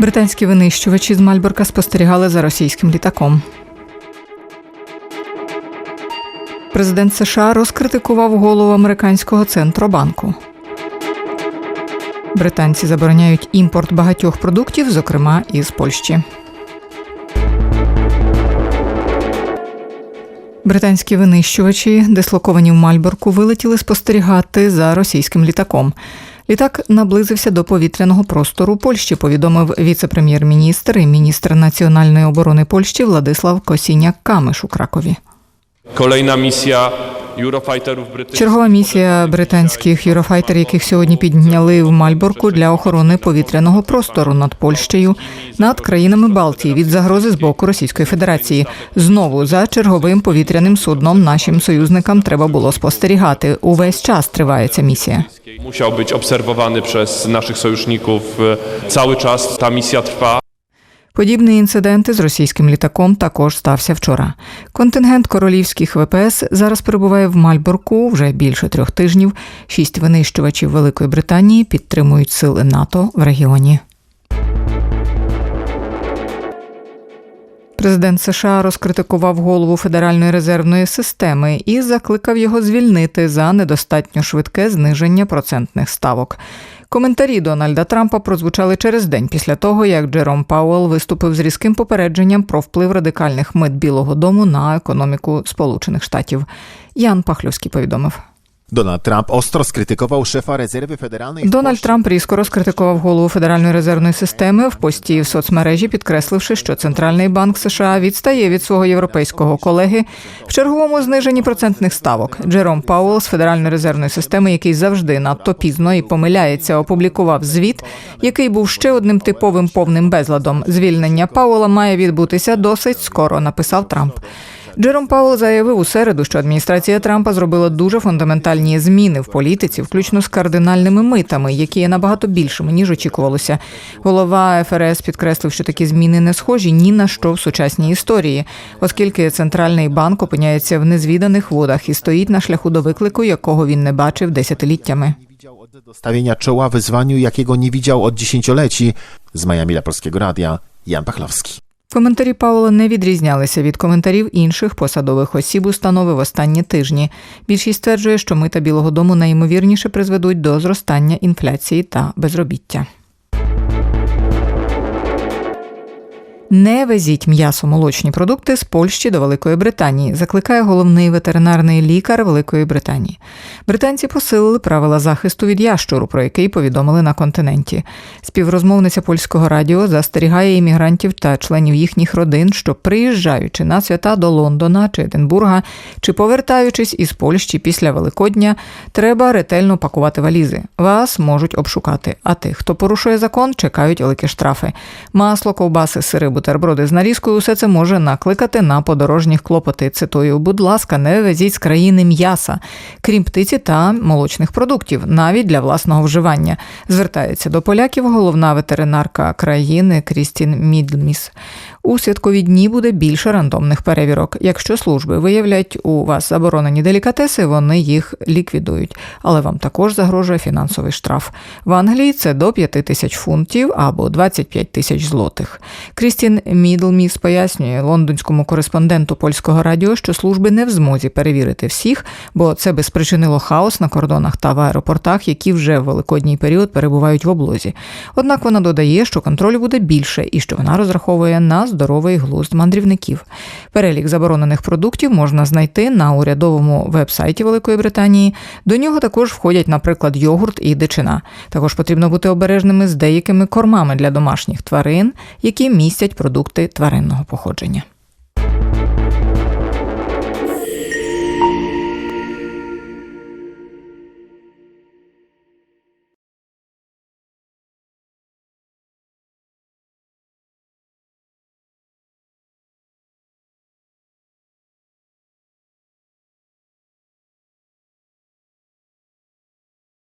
Британські винищувачі з Мальборка спостерігали за російським літаком. Президент США розкритикував голову американського центробанку. Британці забороняють імпорт багатьох продуктів, зокрема із Польщі. Британські винищувачі, дислоковані в Мальборку, вилетіли спостерігати за російським літаком. Літак наблизився до повітряного простору Польщі, повідомив віце-прем'єр-міністр і міністр національної оборони Польщі Владислав Косіняк Камиш у Кракові. Kolejna misja. Чергова місія британських юрофайтерів, яких сьогодні підняли в Мальборку для охорони повітряного простору над Польщею, над країнами Балтії від загрози з боку Російської Федерації. Знову за черговим повітряним судном нашим союзникам треба було спостерігати. Увесь час триває ця місія. Musiał być obserwowany przez naszych sojuszników e, cały czas. Ta misja trwa. Подібний інцидент з російським літаком також стався вчора. Контингент королівських ВПС зараз перебуває в Мальборку вже більше трьох тижнів. Шість винищувачів Великої Британії підтримують сили НАТО в регіоні. Президент США розкритикував голову Федеральної резервної системи і закликав його звільнити за недостатньо швидке зниження процентних ставок. Коментарі Дональда Трампа прозвучали через день після того, як Джером Пауелл виступив з різким попередженням про вплив радикальних мит Білого Дому на економіку Сполучених Штатів. Ян Пахлювський повідомив. Donald Trump ostro skrytykował szefa rezerwy federalnej. Дональд Трамп різко розкритикував голову Федеральної резервної системи в пості в соцмережі, підкресливши, що Центральний банк США відстає від свого європейського колеги в черговому зниженні процентних ставок. Джером Пауелл з Федеральної резервної системи, який завжди надто пізно і помиляється, опублікував звіт, який був ще одним типовим повним безладом. Звільнення Пауела має відбутися досить скоро, написав Трамп. Джером Пауел заявив у середу, що адміністрація Трампа зробила дуже фундаментальні зміни в політиці, включно з кардинальними митами, які є набагато більшими ніж очікувалося. Голова ФРС підкреслив, що такі зміни не схожі ні на що в сучасній історії, оскільки центральний банк опиняється в незвіданих водах і стоїть на шляху до виклику, якого він не бачив десятиліттями. Dostawienia czoła wyzwaniu, jakiego nie widział od dziesięcioleci. Z Miami dla Polskiego Radia, Jan Pachlowski. Коментарі Павла не відрізнялися від коментарів інших посадових осіб установи в останні тижні. Більшість стверджує, що мита Білого Дому найімовірніше призведуть до зростання інфляції та безробіття. Не везіть м'ясо-молочні продукти з Польщі до Великої Британії, закликає головний ветеринарний лікар Великої Британії. Британці посилили правила захисту від ящуру, про який повідомили на континенті. Співрозмовниця польського радіо застерігає іммігрантів та членів їхніх родин, що приїжджаючи на свята до Лондона чи Единбурга, чи повертаючись із Польщі після Великодня, треба ретельно пакувати валізи. Вас можуть обшукати. А тих, хто порушує закон, чекають великі штрафи. Масло, ковбаси, сири, бутерброди з нарізкою усе це може накликати на подорожніх клопоти. Цитую, будь ласка, не везіть з країни м'яса, крім птиці та молочних продуктів, навіть для власного вживання. Звертається до поляків головна ветеринарка країни Крістін Мідлміс. У святкові дні буде більше рандомних перевірок. Якщо служби виявлять у вас заборонені делікатеси, вони їх ліквідують. Але вам також загрожує фінансовий штраф. В Англії це до 5 тисяч фунтів або 25 тисяч злотих. Крістін Мідлміс пояснює лондонському кореспонденту польського радіо, що служби не в змозі перевірити всіх, бо це би спричинило хаос на кордонах та в аеропортах, які вже в великодній період перебувають в облозі. Однак вона додає, що контролю буде більше і що вона розраховує на здоровий глузд мандрівників. Перелік заборонених продуктів можна знайти на урядовому вебсайті Великої Британії. До нього також входять, наприклад, йогурт і дичина. Також потрібно бути обережними з деякими кормами для домашніх тварин, які містять продукти тваринного походження.